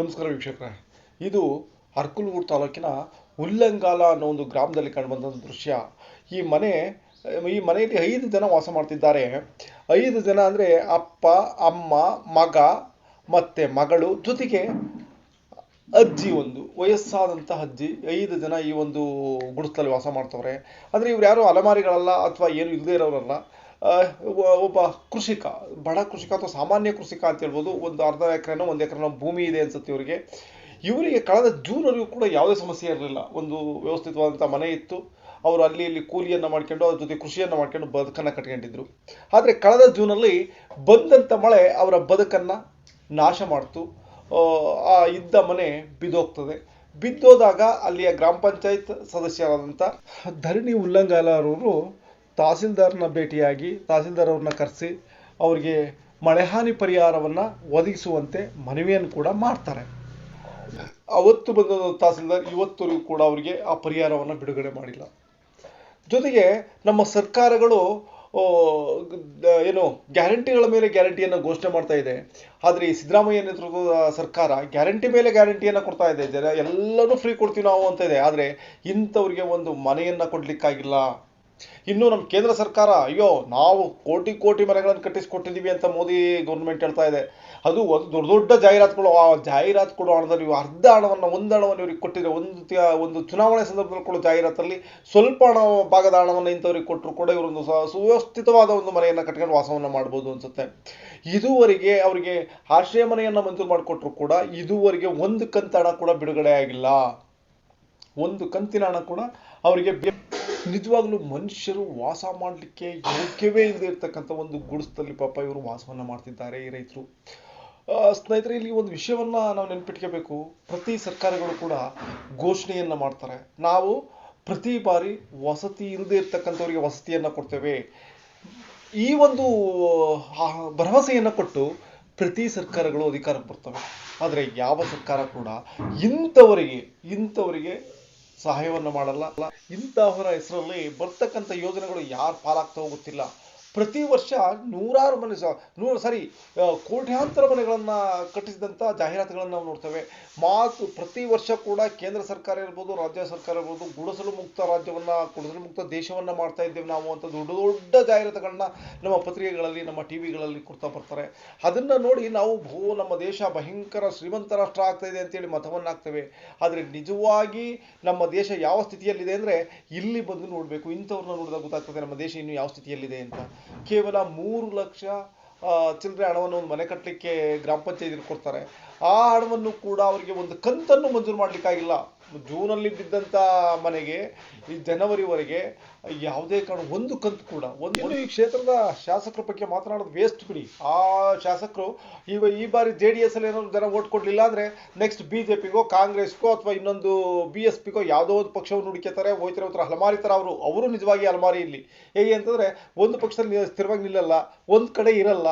ನಮಸ್ಕಾರ ವೀಕ್ಷಕರೇ. ಇದು ಅರ್ಕುಲ್ಗೂಡ್ ತಾಲೂಕಿನ ಉಲ್ಲಂಗಾಲ ಅನ್ನೋ ಒಂದು ಗ್ರಾಮದಲ್ಲಿ ಕಂಡುಬಂದಂಥ ದೃಶ್ಯ. ಈ ಮನೆ, ಈ ಮನೆಯಲ್ಲಿ ಐದು ಜನ ವಾಸ ಮಾಡ್ತಿದ್ದಾರೆ. ಐದು ಜನ ಅಂದರೆ ಅಪ್ಪ, ಅಮ್ಮ, ಮಗ ಮತ್ತು ಮಗಳು ಜೊತೆಗೆ ಅಜ್ಜಿ ಒಂದು ವಯಸ್ಸಾದಂಥ ಅಜ್ಜಿ ಐದು ಜನ ಈ ಒಂದು ಗುಡಿಸಲಲ್ಲಿ ವಾಸ ಮಾಡ್ತವ್ರೆ. ಅಂದರೆ ಇವ್ರು ಯಾರು ಅಲೆಮಾರಿಗಳಲ್ಲ ಅಥವಾ ಏನು ಇಲ್ಲದೇ ಇರೋರಲ್ಲ. ಒಬ್ಬ- ಕೃಷಿಕ ಬಡ ಕೃಷಿಕ ಅಥವಾ ಸಾಮಾನ್ಯ ಕೃಷಿಕ ಅಂತ ಹೇಳ್ಬೋದು ಒಂದು ಅರ್ಧ ಎಕರೆನೋ ಒಂದು ಎಕರೆನೋ ಭೂಮಿ ಇದೆ ಅನ್ಸುತ್ತೆ ಇವರಿಗೆ. ಇವರಿಗೆ ಕಳೆದ ಜೂನ್ವರೆಗೂ ಕೂಡ ಯಾವುದೇ ಸಮಸ್ಯೆ ಇರಲಿಲ್ಲ. ಒಂದು ವ್ಯವಸ್ಥಿತವಾದಂಥ ಮನೆ ಇತ್ತು. ಅವರು ಅಲ್ಲಿ ಇಲ್ಲಿ ಕೂಲಿಯನ್ನು ಮಾಡ್ಕೊಂಡು ಅದ್ರ ಜೊತೆ ಕೃಷಿಯನ್ನು ಮಾಡ್ಕೊಂಡು ಬದುಕನ್ನು ಕಟ್ಕೊಂಡಿದ್ರು. ಆದರೆ ಕಳೆದ ಜೂನಲ್ಲಿ ಬಂದಂಥ ಮಳೆ ಅವರ ಬದುಕನ್ನು ನಾಶ ಮಾಡ್ತು. ಆ, ಆ ಇದ್ದ ಮನೆ ಬಿದ್ದೋಗ್ತದೆ. ಬಿದ್ದೋದಾಗ ಅಲ್ಲಿಯ ಗ್ರಾಮ ಪಂಚಾಯತ್ ಸದಸ್ಯರಾದಂಥ ಧರಣಿ ಉಲ್ಲಂಗಾಲರವರು ತಹಸೀಲ್ದಾರ್ನ ಭೇಟಿಯಾಗಿ ತಹಸೀಲ್ದಾರ್ ಅವ್ರನ್ನ ಕರೆಸಿ ಅವರಿಗೆ ಮಳೆಹಾನಿ ಪರಿಹಾರವನ್ನು ಒದಗಿಸುವಂತೆ ಮನವಿಯನ್ನು ಕೂಡ ಮಾಡ್ತಾರೆ. ಅವತ್ತು ಬಂದ ತಹಸೀಲ್ದಾರ್, ಇವತ್ತವರೆಗೂ ಕೂಡ ಅವರಿಗೆ ಆ ಪರಿಹಾರವನ್ನು ಬಿಡುಗಡೆ ಮಾಡಿಲ್ಲ. ಜೊತೆಗೆ ನಮ್ಮ ಸರ್ಕಾರಗಳು ಏನು, ಗ್ಯಾರಂಟಿಗಳ ಮೇಲೆ ಗ್ಯಾರಂಟಿಯನ್ನು ಘೋಷಣೆ ಮಾಡ್ತಾ ಇದೆ. ಆದರೆ ಈ ಸಿದ್ದರಾಮಯ್ಯ ನೇತೃತ್ವದ ಸರ್ಕಾರ ಗ್ಯಾರಂಟಿ ಮೇಲೆ ಗ್ಯಾರಂಟಿಯನ್ನು ಕೊಡ್ತಾ ಇದೆ. ಜನ ಎಲ್ಲನೂ ಫ್ರೀ ಕೊಡ್ತೀವಿ ನಾವು ಅಂತ ಇದೆ. ಆದರೆ ಇಂಥವ್ರಿಗೆ ಒಂದು ಮನೆಯನ್ನು ಕೊಡ್ಲಿಕ್ಕಾಗಿಲ್ಲ. ಇನ್ನು ನಮ್ಮ ಕೇಂದ್ರ ಸರ್ಕಾರ, ಅಯ್ಯೋ, ನಾವು ಕೋಟಿ ಕೋಟಿ ಮನೆಗಳನ್ನು ಕಟ್ಟಿಸ್ಕೊಟ್ಟಿದ್ದೀವಿ ಅಂತ ಮೋದಿ ಗೌರ್ಮೆಂಟ್ ಹೇಳ್ತಾ ಇದೆ. ಅದು ಒಂದು ದೊಡ್ಡ ದೊಡ್ಡ ಜಾಹೀರಾತುಗಳು ಆ ಜಾಹೀರಾತು ಕೊಡೋ ಹಣದಲ್ಲಿ ಅರ್ಧ ಹಣವನ್ನು, ಒಂದು ಹಣವನ್ನು ಇವ್ರಿಗೆ ಕೊಟ್ಟಿದ್ರೆ, ಒಂದು ಒಂದು ಚುನಾವಣೆ ಸಂದರ್ಭದಲ್ಲಿ ಕೊಡೋ ಜಾಹೀರಾತಲ್ಲಿ ಸ್ವಲ್ಪ ಹಣ ಭಾಗದ ಹಣವನ್ನು ಇಂಥವ್ರಿಗೆ ಕೊಟ್ಟರು ಕೂಡ ಇವರೊಂದು ಸುವ್ಯವಸ್ಥಿತವಾದ ಒಂದು ಮನೆಯನ್ನು ಕಟ್ಕೊಂಡು ವಾಸವನ್ನು ಮಾಡ್ಬೋದು ಅನ್ಸುತ್ತೆ. ಇದುವರೆಗೆ ಅವರಿಗೆ ಆಶ್ರಯ ಮನೆಯನ್ನು ಮಂಜೂರು ಮಾಡಿಕೊಟ್ರು ಕೂಡ ಇದುವರೆಗೆ ಒಂದು ಕಂತು ಹಣ ಕೂಡ ಬಿಡುಗಡೆ ಆಗಿಲ್ಲ. ಒಂದು ಕಂತಿನ ಹಣ ಕೂಡ ಅವರಿಗೆ ನಿಜವಾಗ್ಲೂ ಮನುಷ್ಯರು ವಾಸ ಮಾಡಲಿಕ್ಕೆ ಯೋಗ್ಯವೇ ಇಲ್ಲದೆ ಇರ್ತಕ್ಕಂಥ ಒಂದು ಗುಡಿಸ್ತಲ್ಲಿ ಪಾಪ ಇವರು ವಾಸವನ್ನು ಮಾಡ್ತಿದ್ದಾರೆ ಈ ರೈತರು. ಸ್ನೇಹಿತರೆ, ಇಲ್ಲಿ ಒಂದು ವಿಷಯವನ್ನ ನಾವು ನೆನ್ಪಿಟ್ಕೋಬೇಕು. ಪ್ರತಿ ಸರ್ಕಾರಗಳು ಕೂಡ ಘೋಷಣೆಯನ್ನ ಮಾಡ್ತಾರೆ. ನಾವು ಪ್ರತಿ ಬಾರಿ ವಸತಿ ಇಲ್ಲದೆ ಇರ್ತಕ್ಕಂಥವ್ರಿಗೆ ವಸತಿಯನ್ನ ಕೊಡ್ತೇವೆ. ಈ ಒಂದು ಭರವಸೆಯನ್ನ ಕೊಟ್ಟು ಪ್ರತಿ ಸರ್ಕಾರಗಳು ಅಧಿಕಾರಕ್ಕೆ ಬರ್ತವೆ. ಆದರೆ ಯಾವ ಸರ್ಕಾರ ಕೂಡ ಇಂಥವರಿಗೆ ಇಂಥವರಿಗೆ ಸಹಾಯವನ್ನು ಮಾಡಲ್ಲ. ಇಂತಹವರ ಹೆಸರಲ್ಲಿ ಬರ್ತಕ್ಕಂಥ ಯೋಜನೆಗಳು ಯಾರು ಪಾಲಾಗ್ತಾ ಹೋಗುತ್ತಿಲ್ಲ ಪ್ರತಿ ವರ್ಷ ನೂರಾರು ಮನೆ ನೂರು ಸಾರಿ ಕೋಟ್ಯಾಂತರ ಮನೆಗಳನ್ನು ಕಟ್ಟಿಸಿದಂಥ ಜಾಹೀರಾತುಗಳನ್ನು ನಾವು ನೋಡ್ತೇವೆ. ಮಾತು ಪ್ರತಿ ವರ್ಷ ಕೂಡ ಕೇಂದ್ರ ಸರ್ಕಾರ ಇರ್ಬೋದು, ರಾಜ್ಯ ಸರ್ಕಾರ ಇರ್ಬೋದು, ಗುಡಿಸಲು ಮುಕ್ತ ರಾಜ್ಯವನ್ನ, ಗುಡಿಸಲು ಮುಕ್ತ ದೇಶವನ್ನ ಮಾಡ್ತಾ ಇದ್ದೇವೆ ನಾವು ಅಂತ ದೊಡ್ಡ ದೊಡ್ಡ ಜಾಹೀರಾತುಗಳನ್ನ ನಮ್ಮ ಪತ್ರಿಕೆಗಳಲ್ಲಿ, ನಮ್ಮ ಟಿವಿಗಳಲ್ಲಿ ಕೊಡ್ತಾ ಬರ್ತಾರೆ. ಅದನ್ನ ನೋಡಿ ನಾವು, ಭೂ, ನಮ್ಮ ದೇಶ ಭಯಂಕರ ಶ್ರೀಮಂತ ರಾಷ್ಟ್ರ ಆಗ್ತಾ ಇದೆ ಅಂತೇಳಿ ಮತವನ್ನು ಹಾಕ್ತೇವೆ. ಆದರೆ ನಿಜವಾಗಿ ನಮ್ಮ ದೇಶ ಯಾವ ಸ್ಥಿತಿಯಲ್ಲಿದೆ ಅಂದರೆ ಇಲ್ಲಿ ಬಂದು ನೋಡಬೇಕು. ಇಂಥವ್ರನ್ನ ನೋಡಿದಾಗ ಗೊತ್ತಾಗ್ತದೆ ನಮ್ಮ ದೇಶ ಇನ್ನು ಯಾವ ಸ್ಥಿತಿಯಲ್ಲಿದೆ ಅಂತ. ಕೇವಲ ಮೂರು ಲಕ್ಷ ಚಿಲ್ಲರೆ ಹಣವನ್ನು ಒಂದು ಮನೆ ಕಟ್ಟಲಿಕ್ಕೆ ಗ್ರಾಮ ಪಂಚಾಯತಿಯಲ್ಲಿ ಕೊಡ್ತಾರೆ. ಆ ಹಣವನ್ನು ಕೂಡ ಅವರಿಗೆ ಒಂದು ಕಂತನ್ನು ಮಂಜೂರು ಮಾಡಲಿಕ್ಕಾಗಿಲ್ಲ. ಜೂನಲ್ಲಿ ಬಿದ್ದಂಥ ಮನೆಗೆ ಈ ಜನವರಿವರೆಗೆ ಯಾವುದೇ ಕಾರಣ ಒಂದು ಕಂತು ಕೂಡ ಒಂದು ಈ ಕ್ಷೇತ್ರದ ಶಾಸಕರ ಬಗ್ಗೆ ಮಾತನಾಡೋದು ವೇಸ್ಟ್ ಬಿಡಿ. ಆ ಶಾಸಕರು ಈಗ ಈ ಬಾರಿ ಜೆ ಡಿ ಎಸ್ ಅಲ್ಲಿ ಏನಾದ್ರು ಜನ ಓಟ್ ಕೊಡ್ಲಿಲ್ಲ ಅಂದ್ರೆ ನೆಕ್ಸ್ಟ್ ಬಿ ಜೆ ಪಿಗೋ ಕಾಂಗ್ರೆಸ್ಗೋ ಅಥವಾ ಇನ್ನೊಂದು ಬಿ ಎಸ್ ಪಿಗೋ ಯಾವುದೋ ಒಂದು ಪಕ್ಷವನ್ನು ಹುಡುಕ್ಯತಾರೆ ಹೋಯ್ತಾರೆ ಒಂಥರ ಹಲಮಾರಿ ಥರ ಅವರು ಅವರು ನಿಜವಾಗಿ ಅಲಮಾರಿ ಇಲ್ಲಿ. ಹೇಗೆ ಅಂತಂದ್ರೆ ಒಂದು ಪಕ್ಷದಲ್ಲಿ ಸ್ಥಿರವಾಗಿ ನಿಲ್ಲಲ್ಲ ಒಂದು ಕಡೆ ಇರಲ್ಲ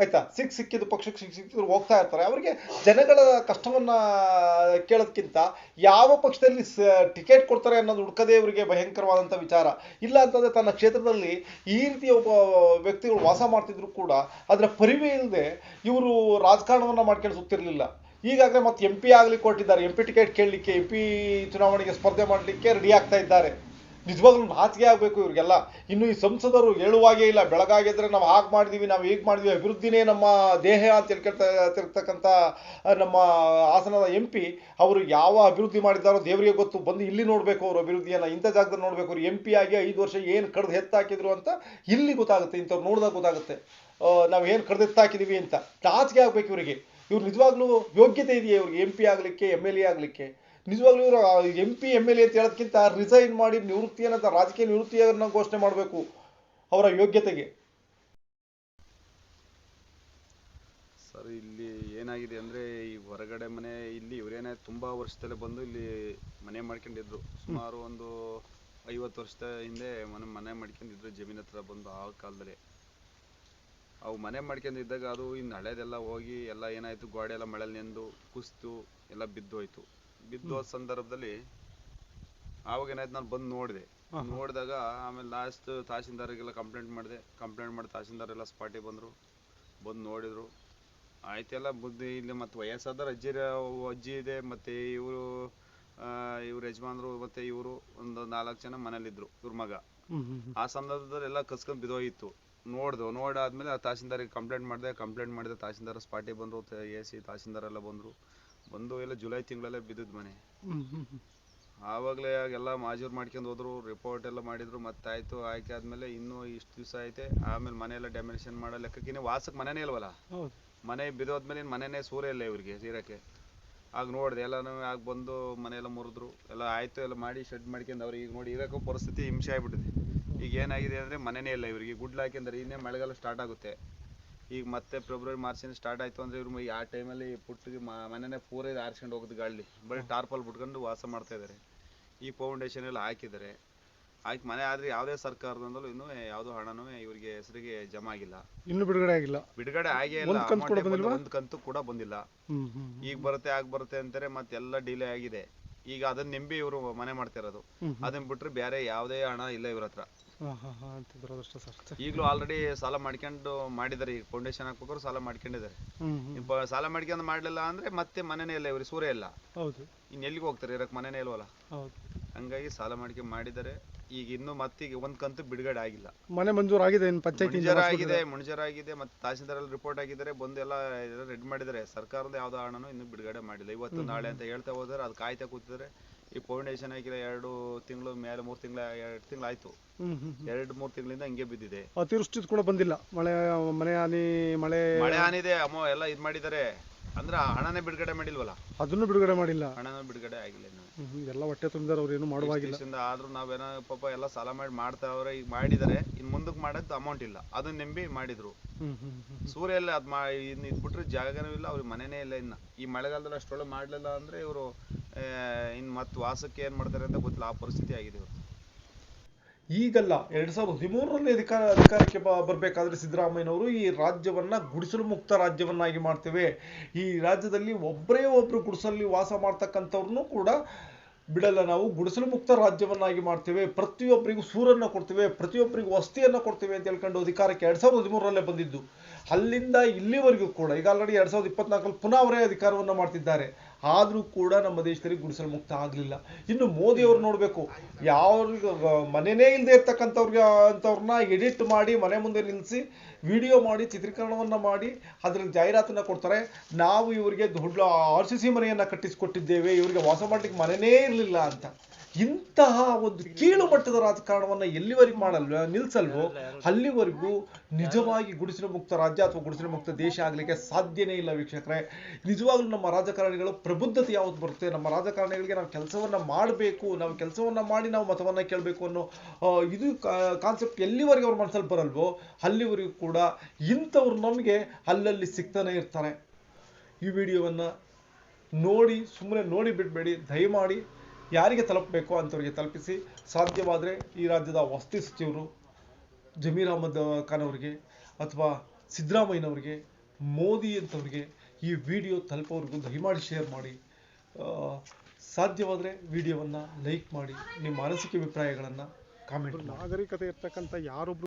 ಆಯ್ತಾ? ಸಿಕ್ ಸಿಕ್ಕಿದ ಪಕ್ಷಕ್ಕೆ ಸಿಕ್ ಸಿಕ್ಕಿದ್ರು ಹೋಗ್ತಾ ಇರ್ತಾರೆ. ಅವರಿಗೆ ಜನಗಳ ಕಷ್ಟವನ್ನ ಕೇಳೋದಕ್ಕಿಂತ ಯಾವ ಪಕ್ಷದಲ್ಲಿ ಟಿಕೆಟ್ ಕೊಡ್ತಾರೆ ಅನ್ನೋದು ಹುಡ್ಕದೇ ಇವರಿಗೆ ಭಯಂಕರವಾದಂಥ ವಿಚಾರ. ಇಲ್ಲ ಅಂತಂದ್ರೆ ತನ್ನ ಕ್ಷೇತ್ರದಲ್ಲಿ ಈ ರೀತಿಯ ಒಬ್ಬ ವ್ಯಕ್ತಿಗಳು ವಾಸ ಮಾಡ್ತಿದ್ರು ಕೂಡ ಅದರ ಪರಿವೇ ಇಲ್ಲದೆ ಇವರು ರಾಜಕಾರಣವನ್ನು ಮಾಡ್ಕೊಂಡು ಸುತ್ತಿರಲಿಲ್ಲ. ಈಗಾಗಲೇ ಮತ್ತೆ ಎಂ ಪಿ ಆಗ್ಲಿಕ್ಕೆ ಕೊಟ್ಟಿದ್ದಾರೆ. ಎಂ ಪಿ ಟಿಕೆಟ್ ಕೇಳಲಿಕ್ಕೆ ಎಂ ಪಿ ಚುನಾವಣೆಗೆ ಸ್ಪರ್ಧೆ ಮಾಡಲಿಕ್ಕೆ ರೆಡಿ ಆಗ್ತಾ ಇದ್ದಾರೆ. ನಿಜವಾಗ್ಲೂ ನಾಚಿಕೆ ಆಗಬೇಕು ಇವರಿಗೆಲ್ಲ. ಇನ್ನು ಈ ಸಂಸದರು ಹೇಳುವಾಗೇ ಇಲ್ಲ, ಬೆಳಗಾಗಿದ್ರೆ ನಾವು ಹಾಗೆ ಮಾಡಿದೀವಿ, ನಾವು ಹೀಗೆ ಮಾಡಿದ್ವಿ, ಅಭಿವೃದ್ಧಿನೇ ನಮ್ಮ ದೇಹ ಅಂತ ತಿರ್ಗ್ತಕ್ಕಂಥ ನಮ್ಮ ಹಾಸನದ ಎಂ ಪಿ ಅವರು ಯಾವ ಅಭಿವೃದ್ಧಿ ಮಾಡಿದ್ದಾರೋ ದೇವರಿಗೆ ಗೊತ್ತು. ಬಂದು ಇಲ್ಲಿ ನೋಡಬೇಕು ಅವರು ಅಭಿವೃದ್ಧಿಯನ್ನು, ಇಂಥ ಜಾಗದಲ್ಲಿ ನೋಡಬೇಕು. ಅವ್ರು ಎಂ ಪಿ ಆಗಿ ಐದು ವರ್ಷ ಏನು ಕಡ್ದು ಎತ್ತಾಕಿದ್ರು ಅಂತ ಇಲ್ಲಿ ಗೊತ್ತಾಗುತ್ತೆ, ಇಂಥವ್ರು ನೋಡಿದಾಗ ಗೊತ್ತಾಗುತ್ತೆ. ನಾವು ಏನು ಕಡ್ದು ಎತ್ತಾಕಿದೀವಿ ಅಂತ. ನಾಚಿಕೆ ಆಗಬೇಕು ಇವರಿಗೆ. ಇವ್ರು ನಿಜವಾಗ್ಲೂ ಯೋಗ್ಯತೆ ಇದೆಯಾ ಇವ್ರಿಗೆ? ಎಂ ಪಿ ಆಗಲಿಕ್ಕೆ ಎಂ ಎಲ್ ಎ ಆಗಲಿಕ್ಕೆ? ನಿಜವಾಗ್ಲೂ ಇವರು M P M L A ಅಂತ ಹೇಳೋದಕ್ಕಿಂತ ರಿಸೈನ್ ಮಾಡಿ ನಿವೃತ್ತಿಯನ್ನು ರಾಜಕೀಯ ನಿವೃತ್ತಿಯನ್ನು ಘೋಷಣೆ ಮಾಡಬೇಕು ಅವರ ಯೋಗ್ಯತೆಗೆ. ಸರ್, ಇಲ್ಲಿ ಏನಾಗಿದೆ ಅಂದರೆ ಈ ಹೊರಗಡೆ ಮನೆ ಇಲ್ಲಿ ಇವರೇನೇ ತುಂಬ ವರ್ಷದಲ್ಲೇ ಬಂದು ಇಲ್ಲಿ ಮನೆ ಮಾಡ್ಕೊಂಡಿದ್ರು. ಸುಮಾರು ಒಂದು ಐವತ್ತು ವರ್ಷದ ಹಿಂದೆ ಮನೆ ಮನೆ ಮಾಡ್ಕೊಂಡಿದ್ರು ಜಮೀನ್ ಹತ್ರ ಬಂದು ಆ ಕಾಲದಲ್ಲಿ. ಅವು ಮನೆ ಮಾಡ್ಕೊಂಡಿದ್ದಾಗ ಅದು ಇನ್ನು ಹಳೆದೆಲ್ಲ ಹೋಗಿ ಎಲ್ಲ ಏನಾಯ್ತು, ಗೋಡೆ ಎಲ್ಲ ಮಳೆಲಿ ನೆಂದು ಕುಸ್ತು ಎಲ್ಲ ಬಿದ್ದೋಯ್ತು. ಬಿದ್ದೋ ಸಂದರ್ಭದಲ್ಲಿ ಆವಾಗ ಏನಾಯ್ತು ನಾನು ಬಂದು ನೋಡಿದೆ. ನೋಡಿದಾಗ ಆಮೇಲೆ ಲಾಸ್ಟ್ ತಹಸೀಲ್ದಾರಿಗೆಲ್ಲ ಕಂಪ್ಲೇಂಟ್ ಮಾಡಿದೆ. ಕಂಪ್ಲೇಂಟ್ ಮಾಡಿ ತಹಸೀಲ್ದಾರ್ ಎಲ್ಲ ಸ್ಪಾಟಿ ಬಂದರು. ಬಂದು ನೋಡಿದ್ರು. ಆಯ್ತೆಲ್ಲ ಬುದ್ಧಿ ಇಲ್ಲಿ ಮತ್ತು ವಯಸ್ಸಾದವ್ರು ಅಜ್ಜಿ ಅಜ್ಜಿ ಇದೆ ಮತ್ತೆ ಇವರು ಇವ್ರ ಯಜಮಾನ್ರು ಮತ್ತೆ ಇವರು ಒಂದು ನಾಲ್ಕು ಜನ ಮನೇಲಿದ್ದರು ಇವ್ರ ಮಗ. ಆ ಸಂದರ್ಭದಲ್ಲಿ ಎಲ್ಲ ಕಸ್ಕೊಂಡು ಬಿದ್ದೋಗಿತ್ತು. ನೋಡ್ದು ನೋಡಾದ್ಮೇಲೆ ಆ ತಹಸೀಲ್ದಾರಿಗೆ ಕಂಪ್ಲೇಂಟ್ ಮಾಡಿದೆ ಕಂಪ್ಲೇಂಟ್ ಮಾಡಿದೆ ತಹಸೀಲ್ದಾರ್ ಸ್ಪಾಟಿಗೆ ಬಂದರು ಎ ಸಿ ತಹಸೀಲ್ದಾರ್ ಎಲ್ಲ ಬಂದರು. ಬಂದು ಎಲ್ಲ ಜುಲೈ ತಿಂಗಳಲ್ಲೇ ಬಿದ್ದಿದ್ದು ಮನೆ. ಆವಾಗಲೇ ಎಲ್ಲ ಮಾಜೂರು ಮಾಡ್ಕೊಂಡು ಹೋದ್ರು ರಿಪೋರ್ಟ್ ಎಲ್ಲ ಮಾಡಿದ್ರು ಮತ್ತೆ ಆಯ್ತು ಆಯ್ಕೆ ಆದ್ಮೇಲೆ ಇನ್ನೂ ಇಷ್ಟು ದಿವಸ ಐತೆ. ಆಮೇಲೆ ಮನೆ ಎಲ್ಲ ಡೆಮಿನೇಷನ್ ಮಾಡೋ ಲೆಕ್ಕಕ್ಕೆ ಇನ್ನು ವಾಸಕ್ಕೆ ಮನೆನೇ ಇಲ್ವಲ್ಲ? ಮನೆ ಬಿದ್ದೋದ್ಮೇಲೆ ಇನ್ನು ಮನೆನೇ ಸೂರ್ಯ ಇಲ್ಲ ಇವ್ರಿಗೆ ಸೀರಕ್ಕೆ. ಆಗ ನೋಡಿದೆ ಎಲ್ಲನೂ ಆಗ ಬಂದು ಮನೆ ಎಲ್ಲ ಮುರಿದ್ರು. ಎಲ್ಲ ಆಯ್ತು ಎಲ್ಲ ಮಾಡಿ ಶೆಡ್ ಮಾಡ್ಕೊಂಡು ಅವ್ರಿಗೆ ಈಗ ನೋಡಿ ಇರೋಕ್ಕೂ ಪರಿಸ್ಥಿತಿ ಹಿಂಸೆ ಆಗ್ಬಿಟ್ಟಿದೆ. ಈಗ ಏನಾಗಿದೆ ಅಂದರೆ ಮನೆನೇ ಇಲ್ಲ ಇವರಿಗೆ. ಗುಡ್ಲು ಹಾಕ್ಯಂದ್ರೆ ಇನ್ನೇ ಮಳೆಗಾಲ ಸ್ಟಾರ್ಟ್ ಆಗುತ್ತೆ. ಈಗ ಮತ್ತೆ ಫೆಬ್ರವರಿ ಮಾರ್ಚಿಂದ ಸ್ಟಾರ್ಟ್ ಆಯ್ತು ಅಂದ್ರೆ ಇವ್ರು ಆ ಟೈಮಲ್ಲಿ ಪುಟ್ಟಿಗೆ ಮನೆನೇ ಪೂರ ಇದು ಆರಿಸ್ಕೊಂಡು ಹೋಗೋದು ಗಾಳಿ. ಬರೀ ಟಾರ್ಪಲ್ ಬಿಟ್ಕೊಂಡು ವಾಸ ಮಾಡ್ತಾ ಇದಾರೆ. ಈ ಫೌಂಡೇಶನ್ ಎಲ್ಲ ಹಾಕಿದ್ದಾರೆ. ಆಯ್ತು ಮನೆ ಆದ್ರೆ ಯಾವುದೇ ಸರ್ಕಾರದಿಂದಲೂ ಇನ್ನೂ ಯಾವುದೋ ಹಣನೂ ಇವರಿಗೆ ಹೆಸರಿಗೆ ಜಮಾ ಆಗಿಲ್ಲ. ಇನ್ನು ಬಿಡುಗಡೆ ಆಗಿಲ್ಲ. ಬಿಡುಗಡೆ ಆಗೇ ಇಲ್ಲ. ಒಂದ್ ಕಂತು ಕೂಡ ಬಂದಿಲ್ಲ. ಈಗ ಬರುತ್ತೆ ಆಗ ಬರುತ್ತೆ ಅಂತಾರೆ ಮತ್ತೆಲ್ಲ ಡಿಲೇ ಆಗಿದೆ. ಈಗ ಅದನ್ನ ನಂಬಿ ಇವರು ಮನೆ ಮಾಡ್ತಿರೋದು. ಅದನ್ನ ಬಿಟ್ರೆ ಬೇರೆ ಯಾವುದೇ ಹಣ ಇಲ್ಲ ಇವ್ರ ಹತ್ರ. ದುರದೃಷ್ಟ ಸರ್. ಈಗಲೂ ಆಲ್ರೆಡಿ ಸಾಲ ಮಾಡ್ಕೊಂಡು ಮಾಡಿದ್ದಾರೆ. ಈಗ ಫೌಂಡೇಶನ್ ಹಾಕ್ಬೇಕಾದ್ರೆ ಸಾಲ ಮಾಡ್ಕೊಂಡಿದ್ದಾರೆ. ಹ್ಮ್ ಸಾಲ ಮಾಡ್ಕೊಂಡು ಮಾಡಲಿಲ್ಲ ಅಂದ್ರೆ ಮತ್ತೆ ಮನೆನೇ ಇಲ್ಲ ಇವ್ರಿಗೆ ಸೂರ್ಯ ಇಲ್ಲ. ಹೌದು. ಇನ್ನು ಎಲ್ಲಿಗೆ ಹೋಗ್ತಾರೆ? ಇರಕ್ಕೆ ಮನೆನೇ ಇಲ್ವಲ್ಲ? ಹೌದು. ಹಂಗಾಗಿ ಸಾಲ ಮಾಡ್ಕೊಂಡು ಮಾಡಿದ್ದಾರೆ. ಈಗ ಇನ್ನು ಮತ್ತೀಗ ಒಂದ್ ಕಂತು ಬಿಡುಗಡೆ ಆಗಿಲ್ಲ. ಮನೆ ಮಂಜೂರು ಆಗಿದೆ ಇನ್ನು ಪಂಚಾಯತಿ ಆಗಿದೆ ಮುಣಿಜರ ಆಗಿದೆ ಮತ್ತೆ ತಹಸೀಲ್ದಾರ್ ರಿಪೋರ್ಟ್ ಆಗಿದ್ರೆ ಬಂದು ಎಲ್ಲ ರೆಡಿ ಮಾಡಿದ್ದಾರೆ. ಸರ್ಕಾರದ ಯಾವ್ದೋ ಹಣನೂ ಇನ್ನು ಬಿಡುಗಡೆ ಮಾಡಿಲ್ಲ. ಇವತ್ತು ನಾಳೆ ಅಂತ ಹೇಳ್ತಾ ಹೋದ್ರೆ ಅದು ಕಾಯ್ತಾ ಕೂತಿದ್ರೆ ಈ ಫೌಂಡೇಶನ್ ಹಾಕಿಲ್ಲ ಎರಡು ತಿಂಗಳು ಮೇಲೆ ಮೂರು ತಿಂಗಳ ಎರಡು ತಿಂಗಳು ಆಯ್ತು ಎರಡ್ ಮೂರ್ ಹ್ಮ್. ಎರಡು ಮೂರು ತಿಂಗಳಿಂದ ಹಿಂಗೆ ಬಿದ್ದಿದೆ. ಅತಿವೃಷ್ಟಿ ಕೂಡ ಬಂದಿಲ್ಲ. ಮಳೆ ಮನೆ ಹಾನಿ ಮಳೆ ಮಳೆ ಹಾನಿದೆ ಅಮ್ಮ ಎಲ್ಲ ಇದು ಮಾಡಿದ್ದಾರೆ. ಅಂದ್ರೆ ಆ ಹಣನೇ ಬಿಡುಗಡೆ ಮಾಡಿಲ್ವಲ್ಲ? ಅದನ್ನು ಬಿಡುಗಡೆ ಮಾಡಿಲ್ಲ. ಹಣನೂ ಬಿಡುಗಡೆ ಆಗಿಲ್ಲ ಇನ್ನು. ಹ್ಮ್ ಹ್ಮ್. ಎಲ್ಲ ಹೊಟ್ಟೆ ತುಂಬಿದಾರೆ ಅವ್ರು ಏನು ಮಾಡುವಾಗಿಲ್ಲ. ಆದ್ರೂ ನಾವೇನೋ ಪಾಪ ಎಲ್ಲ ಸಾಲ ಮಾಡಿ ಮಾಡ್ತಾವ್ರೆ ಈಗ ಮಾಡಿದ್ದಾರೆ ಇನ್ನು ಮುಂದಕ್ಕೆ ಮಾಡೋದು ಅಮೌಂಟ್ ಇಲ್ಲ. ಅದನ್ನ ನಂಬಿ ಮಾಡಿದ್ರು. ಹ್ಮ್ ಹ್ಮ್ ಹ್ಮ್ ಸೂರ್ಯ ಎಲ್ಲ ಅದ್ ಮಾ ಇನ್ನು ಇದ್ಬಿಟ್ರೆ ಜಾಗನೂ ಇಲ್ಲ ಅವ್ರಿಗೆ ಮನೆನೇ ಇಲ್ಲ ಇನ್ನ. ಈ ಮಳೆಗಾಲದಲ್ಲಿ ಅಷ್ಟೊಳಗೆ ಮಾಡಲಿಲ್ಲ ಅಂದ್ರೆ ಇವರು ಇನ್ನು ಮತ್ತೆ ವಾಸಕ್ಕೆ ಏನ್ ಮಾಡ್ತಾರೆ ಅಂತ ಗೊತ್ತಿಲ್ಲ ಆ ಪರಿಸ್ಥಿತಿ ಆಗಿದೆ ಇವ್ರು ಈಗಲ್ಲ, ಎರಡ್ ಸಾವಿರದ ಹದಿಮೂರರಲ್ಲಿ ಅಧಿಕಾರ, ಅಧಿಕಾರಕ್ಕೆ ಬರಬೇಕಾದ್ರೆ ಸಿದ್ದರಾಮಯ್ಯನವರು ಈ ರಾಜ್ಯವನ್ನ ಗುಡಿಸಲು ಮುಕ್ತ ರಾಜ್ಯವನ್ನಾಗಿ ಮಾಡ್ತೇವೆ. ಈ ರಾಜ್ಯದಲ್ಲಿ ಒಬ್ಬರೇ ಒಬ್ರು ಗುಡಿಸಲ್ಲಿ ವಾಸ ಮಾಡ್ತಕ್ಕಂಥವ್ರನ್ನೂ ಕೂಡ ಬಿಡಲ್ಲ ನಾವು. ಗುಡಿಸಲು ಮುಕ್ತ ರಾಜ್ಯವನ್ನಾಗಿ ಮಾಡ್ತೇವೆ. ಪ್ರತಿಯೊಬ್ಬರಿಗೂ ಸೂರನ್ನ ಕೊಡ್ತೇವೆ. ಪ್ರತಿಯೊಬ್ಬರಿಗೂ ವಸ್ತಿಯನ್ನು ಕೊಡ್ತೇವೆ ಅಂತ ಹೇಳ್ಕೊಂಡು ಅಧಿಕಾರಕ್ಕೆ ಎರಡ್ ಸಾವಿರದ ಹದಿಮೂರರಲ್ಲೇ ಬಂದಿದ್ದು. ಅಲ್ಲಿಂದ ಇಲ್ಲಿವರೆಗೂ ಕೂಡ, ಈಗ ಆಲ್ರೆಡಿ ಎರಡ್ ಸಾವಿರದ ಇಪ್ಪತ್ನಾಲ್ಕರಲ್ಲಿ ಪುನಃ ಅವರೇ ಅಧಿಕಾರವನ್ನ ಮಾಡ್ತಿದ್ದಾರೆ. ಆದ್ರೂ ಕೂಡ ನಮ್ಮ ದೇಶದಲ್ಲಿ ಗುಡಿಸಲು ಮುಕ್ತ ಆಗಲಿಲ್ಲ. ಇನ್ನು ಮೋದಿ ನೋಡಬೇಕು. ಯಾವ್ರಿಗೆ ಮನೆನೇ ಇಲ್ಲದೆ ಇರ್ತಕ್ಕಂಥವ್ರಿಗೆ ಅಂಥವ್ರನ್ನ ಎಡಿಟ್ ಮಾಡಿ, ಮನೆ ಮುಂದೆ ನಿಲ್ಲಿಸಿ ವಿಡಿಯೋ ಮಾಡಿ, ಚಿತ್ರೀಕರಣವನ್ನು ಮಾಡಿ, ಅದರಲ್ಲಿ ಜಾಹೀರಾತನ್ನು ಕೊಡ್ತಾರೆ. ನಾವು ಇವರಿಗೆ ದೊಡ್ಡ ಆರ್ ಸಿ ಸಿ ಮನೆಯನ್ನು ಕಟ್ಟಿಸಿಕೊಟ್ಟಿದ್ದೇವೆ. ಇವರಿಗೆ ವಾಸ ಮಾಡಲಿಕ್ಕೆ ಮನೆನೇ ಇರಲಿಲ್ಲ ಅಂತ. ಇಂತಹ ಒಂದು ಕೀಳು ಮಟ್ಟದ ರಾಜಕಾರಣವನ್ನ ಎಲ್ಲಿವರೆಗೂ ಮಾಡಲ್ವ? ನಿಲ್ಸಲ್ವೋ? ಅಲ್ಲಿವರೆಗೂ ನಿಜವಾಗಿ ಗುಡಿಸಿನ ಮುಕ್ತ ರಾಜ್ಯ ಅಥವಾ ಗುಡಿಸಿನ ಮುಕ್ತ ದೇಶ ಆಗ್ಲಿಕ್ಕೆ ಸಾಧ್ಯನೇ ಇಲ್ಲ ವೀಕ್ಷಕರೇ. ನಿಜವಾಗ್ಲೂ ನಮ್ಮ ರಾಜಕಾರಣಿಗಳು ಪ್ರಬುದ್ಧತೆ ಯಾವ್ದು ಬರುತ್ತೆ? ನಮ್ಮ ರಾಜಕಾರಣಿಗಳಿಗೆ ನಾವು ಕೆಲಸವನ್ನ ಮಾಡಬೇಕು ನಾವು ಕೆಲಸವನ್ನ ಮಾಡಿ ನಾವು ಮತವನ್ನ ಕೇಳಬೇಕು ಅನ್ನೋ ಇದು ಕಾನ್ಸೆಪ್ಟ್ ಎಲ್ಲಿವರೆಗೆ ಅವ್ರ ಮನಸ್ಸಲ್ಲಿ ಬರಲ್ವೋ ಅಲ್ಲಿವರೆಗೂ ಕೂಡ ಇಂಥವ್ರು ನಮಗೆ ಅಲ್ಲಲ್ಲಿ ಸಿಗ್ತಾನೆ ಇರ್ತಾರೆ. ಈ ವಿಡಿಯೋವನ್ನ ನೋಡಿ ಸುಮ್ಮನೆ ನೋಡಿ ಬಿಡಬೇಡಿ. ದಯಮಾಡಿ ಯಾರಿಗೆ ತಲುಪಬೇಕು ಅಂಥವ್ರಿಗೆ ತಲುಪಿಸಿ ಸಾಧ್ಯವಾದರೆ ಈ ರಾಜ್ಯದ ವಸತಿ ಸಚಿವರು ಜಮೀರ್ ಅಹಮದ್ ಖಾನ್ ಅವರಿಗೆ ಅಥವಾ ಸಿದ್ದರಾಮಯ್ಯನವರಿಗೆ, ಮೋದಿ ಅಂತವ್ರಿಗೆ ಈ ವಿಡಿಯೋ ತಲುಪೋವರೆಗೂ ದಯಮಾಡಿ ಶೇರ್ ಮಾಡಿ. ಸಾಧ್ಯವಾದರೆ ವಿಡಿಯೋವನ್ನು ಲೈಕ್ ಮಾಡಿ. ನಿಮ್ಮ ಅನಿಸಿಕೆ ಅಭಿಪ್ರಾಯಗಳನ್ನು ಕಾಮೆಂಟ್ ನಾಗರಿಕತೆ ಇರ್ತಕ್ಕಂಥ ಯಾರೊಬ್ರು